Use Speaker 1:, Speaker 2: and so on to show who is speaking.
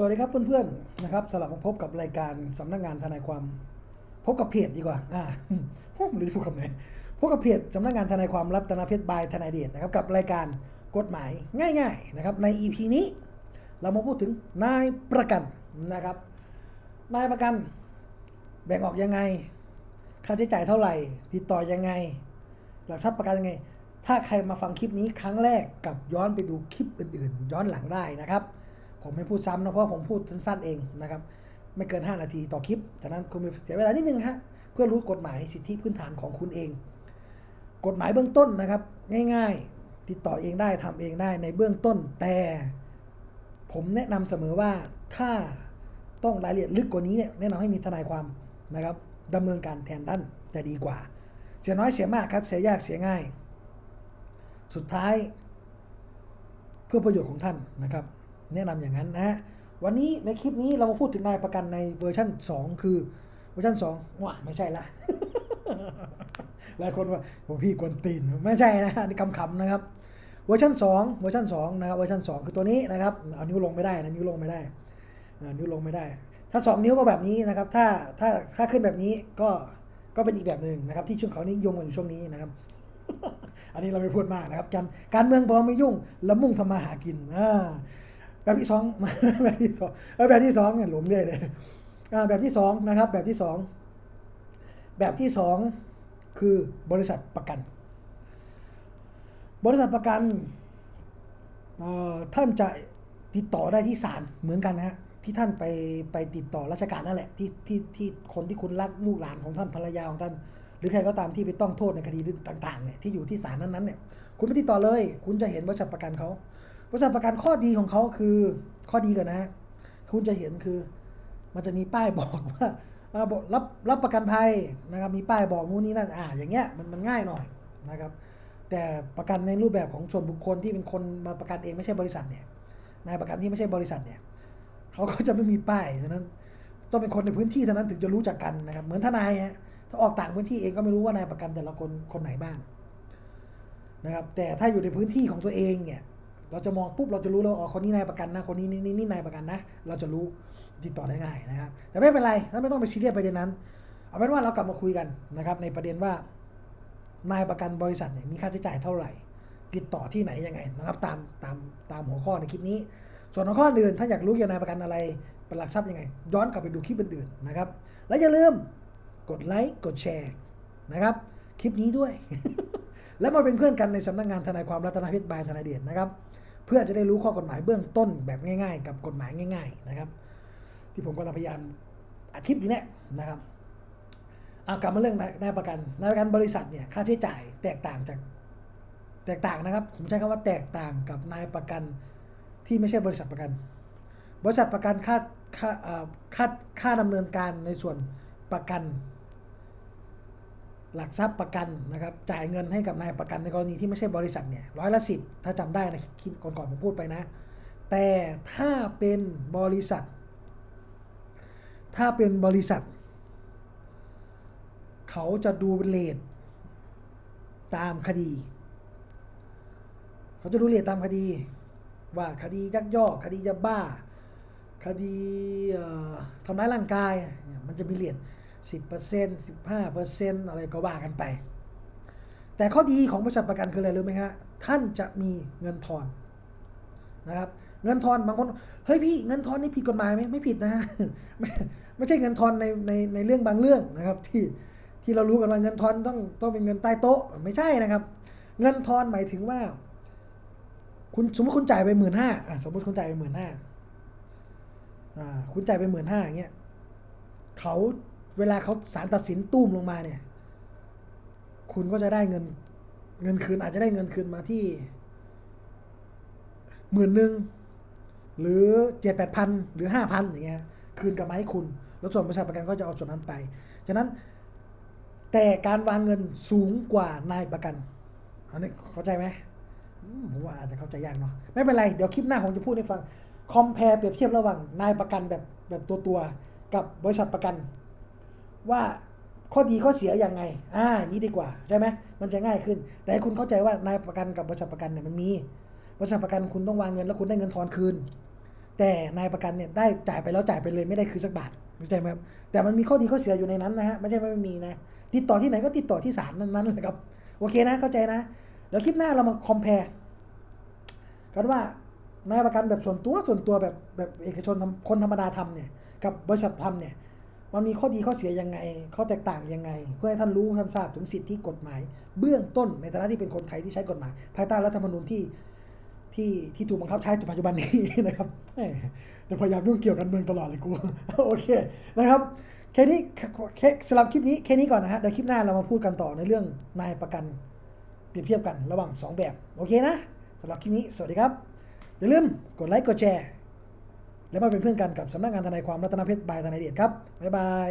Speaker 1: สวัสดีครับเพื่อนๆนะครับสลับมาพบกับรายการสำนักงานทนายความ พบกับเพจดีกว่าอ่าไม่รู้จะพูดคำไหนพบกับเพจสำนักงานทนายความรัตนเพชรบายทนายเดชนะครับกับรายการกฎหมายง่าย ๆนะครับ ใน EP นี้ เรามาพูดถึงนายประกันนะครับ นายประกัน แบ่งออกยังไง ค่าใช้จ่ายเท่าไหร่ ติดต่อยังไง หลักทรัพย์ประกันยังไง ถ้าใครมาฟังคลิปนี้ครั้งแรกกับย้อนไปดูคลิปอื่นๆ ย้อนหลังได้นะครับ ผมไม่พูดซ้ำนะเพราะผมพูดสั้นๆเองนะครับ ไม่เกิน 5 นาทีต่อคลิปจากนั้นคุณมีเสียเวลานิดนึงฮะเพื่อรู้กฎหมายสิทธิพื้นฐานของคุณเอง กฎหมายเบื้องต้นนะครับ ง่าย ๆ ติดต่อเองได้ทำเองได้ในเบื้องต้น แต่ผมแนะนำเสมอว่าถ้าต้องรายละเอียดลึกกว่านี้เนี่ยแนะนำให้มีทนายความนะครับดำเนินการแทนท่านจะดีกว่า เสียน้อยเสียมากครับ เสียยากเสียง่าย สุดท้ายเพื่อประโยชน์ของท่านนะครับ แนะนำอย่างนั้นนะฮะวันนี้ในคลิปนี้เรามาพูดถึงนายประกันในเวอร์ชัน2 คือเวอร์ชัน2ว้าไม่ใช่ละหลายคนว่าผมพี่กวนตีนไม่ใช่นะนี่คำๆนะครับเวอร์ชัน2เวอร์ชัน2นะครับเวอร์ชัน2 คือตัวนี้นะครับเอานิ้วลงไม่ได้นะนิ้วลงไม่ได้นิ้วลงไม่ได้ ถ้า 2 นิ้วก็แบบนี้นะครับถ้าถ้าถ้าขึ้นแบบนี้ก็ก็เป็นอีกแบบหนึ่งนะครับ ที่ช่วงเขานิยมกันอยู่ช่วงนี้นะครับ อันนี้เราไม่พูดมากนะครับการการเมืองเราไม่ยุ่งเรามุ่งทำมาหากินอ่า แบบที่สองแบบที่สองแบบที่สองเนี่ยหลวมเรื่อยเลยแบบที่สองนะครับ แบบที่สองแบบที่สองคือบริษัทประกัน บริษัทประกันเท่านจะติดต่อได้ที่ศาลเหมือนกันนะฮะที่ท่านไปไปติดต่อราชการนั่นแหละที่ที่ที่คนที่คุณรักลูกหลานของท่านภรรยาของท่าน หรือใครก็ตามที่ไปต้องโทษในคดีต่างๆเนี่ยที่อยู่ที่ศาลนั้นๆเนี่ยคุณไปติดต่อเลย คุณจะเห็นบริษัทประกันเขา บริษัทประกันข้อดีของเขาคือข้อดีก่อนนะฮะคุณจะเห็นคือ มันจะมีป้ายบอกว่ารับรับประกันภัยนะครับ มีป้ายบอกนู่นนี่นั่นอ่าอย่างเงี้ยมันมันง่ายหน่อยนะครับ แต่ประกันในรูปแบบของส่วนบุคคลที่เป็นคนมาประกันเองไม่ใช่บริษัทเนี่ยนายประกันที่ไม่ใช่บริษัทเนี่ยเขาก็จะไม่มีป้ายฉะนั้น ต้องเป็นคนในพื้นที่เท่านั้นถึงจะรู้จักกันนะครับ เหมือนทนายฮะถ้าออกต่างพื้นที่เองก็ไม่รู้ว่านายประกันแต่ละคนคนไหนบ้างนะครับ แต่ถ้าอยู่ในพื้นที่ของตัวเองเนี่ย เราจะมองปุ๊บเราจะรู้แล้วอ๋อคนนี้นายประกันนะคนนี้นี่นี่นายประกันนะ เราจะรู้ติดต่อได้ง่ายนะครับ แต่ไม่เป็นไรไม่ต้องไปซีเรียสประเด็นนั้น เอาเป็นว่าเรากลับมาคุยกันนะครับ ในประเด็นว่านายประกันบริษัทเนี่ยมีค่าใช้จ่ายเท่าไหร่ ติดต่อที่ไหนยังไงนะครับ ตามตามตามหัวข้อในคลิปนี้ ส่วนหัวข้ออื่นถ้าอยากรู้เกี่ยวกับนายประกันอะไรเป็นหลักทรัพย์ยังไง ย้อนกลับไปดูคลิปอื่นๆนะครับ และอย่าลืมกดไลค์กดแชร์นะครับ คลิปนี้ด้วย และมาเป็นเพื่อนกันในสำนักงานทนายความรัตนพชรบายทนายเดชนะครับ เพื่อจะได้รู้ข้อกฎหมายเบื้องต้นแบบง่าย ๆ กับกฎหมายง่าย ๆนะครับ ที่ผมกำลังพยายามอธิบอยู่เนี่ยนะครับเอากลับมาเรื่องนายประกันนายประกันบริษัทเนี่ยค่าใช้จ่ายแตกต่างจากแตกต่างนะครับ ผมใช้คำว่าแตกต่างกับนายประกันที่ไม่ใช่บริษัทประกัน บริษัทประกันค่าค่าค่าค่าดำเนินการในส่วนประกัน หลักทรัพย์ประกันนะครับจ่ายเงินให้กับนายประกันในกรณีที่ไม่ใช่บริษัทเนี่ยร้อยละสิบถ้าจำได้นะคลิปก่อนๆผมพูดไปนะ แต่ถ้าเป็นบริษัท ถ้าเป็นบริษัท เขาจะดูเลทตามคดี เขาจะดูเลทตามคดี ว่าคดียักยอกคดียาบ้า คดีทำร้ายร่างกายเนี่ยมันจะมีเลท สิบเปอร์เซ็นสิบห้าเปอร์เซ็นอะไรก็ว่ากันไป แต่ข้อดีของบริษัทประกันคืออะไรรู้ไหมฮะท่านจะมีเงินทอนนะครับเงินทอนบางคนเฮ้ยพี่เงินทอนนี่ผิดกฎหมายไหมไม่ผิดนะฮะไม่ไม่ใช่เงินทอนในในในเรื่องบางเรื่องนะครับ ที่ที่เรารู้กันว่าเงินทอนต้องต้องเป็นเงินใต้โต๊ะไม่ใช่นะครับ เงินทอนหมายถึงว่า คุณสมมติคุณจ่ายไปหมื่นห้าสมมติคุณจ่ายไปหมื่นห้าอ่าคุณจ่ายไปหมื่นห้าอย่างเงี้ยเขา เวลาเขาศาลตัดสินตุ้มลงมาเนี่ย คุณก็จะได้เงิน เงินคืนอาจจะได้เงินคืนมาที่หมื่นหนึ่งหรือเจ็ดแปดพันหรือห้าพันอย่างเงี้ยคืนกลับมาให้คุณ แล้วส่วนบริษัทประกันก็จะเอาส่วนนั้นไป ฉะนั้นแต่การวางเงินสูงกว่านายประกันอันนี้เข้าใจไหมผมว่าอาจจะเข้าใจยากเนาะไม่เป็นไร เดี๋ยวคลิปหน้าผมจะพูดให้ฟังคอมเพลเปรียบเทียบระหว่างนายประกันแบบแบบตัวตัวกับบริษัทประกัน ว่าข้อดีข้อเสียอย่างไง อ่าอย่างนี้ดีกว่าใช่ไหมมันจะง่ายขึ้น แต่ให้คุณเข้าใจว่านายประกันกับบริษัทประกันเนี่ยมันมี บริษัทประกันคุณต้องวางเงินแล้วคุณได้เงินทอนคืน แต่นายประกันเนี่ยได้จ่ายไปแล้วจ่ายไปเลยไม่ได้คือสักบาทเข้าใจไหมครับ แต่มันมีข้อดีข้อเสียอยู่ในนั้นนะฮะ ไม่ใช่ว่าไม่มีนะ ติดต่อที่ไหนก็ติดต่อที่ศาลนั้นๆเลยครับ โอเคนะ เข้าใจนะ เดี๋ยวคลิปหน้าเรามาคอมเพลกันว่านายประกันแบบส่วนตัวส่วนตัวแบบแบบเอกชนคนธรรมดาทำเนี่ยกับบริษัททำเนี่ย มันมีข้อดีข้อเสียยังไง ข้อแตกต่างยังไง เพื่อให้ท่านรู้ท่านทราบถึงสิทธิกฎหมาย เบื้องต้นในฐานะที่เป็นคนไทยที่ใช้กฎหมาย ภายใต้รัฐธรรมนูญที่ที่ที่ถูกบังคับใช้ปัจจุบันนี้นะครับแหมจะพยายามยุ่งเกี่ยวกันเมืองตลอดเลยกูโอเคนะครับแค่นี้แค่สำหรับคลิปนี้แค่นี้ก่อนนะฮะเดี๋ยวคลิปหน้าเรามาพูดกันต่อในเรื่องนายประกันเปรียบเทียบกันระหว่างสองแบบ โอเคนะสำหรับคลิปนี้ สวัสดีครับ อย่าลืมกดไลค์กดแชร์ แล้วมาเป็นเพื่อนกันกับสำนักงานทนายความรัตนเพชรบายทนายเดชครับบ๊ายบาย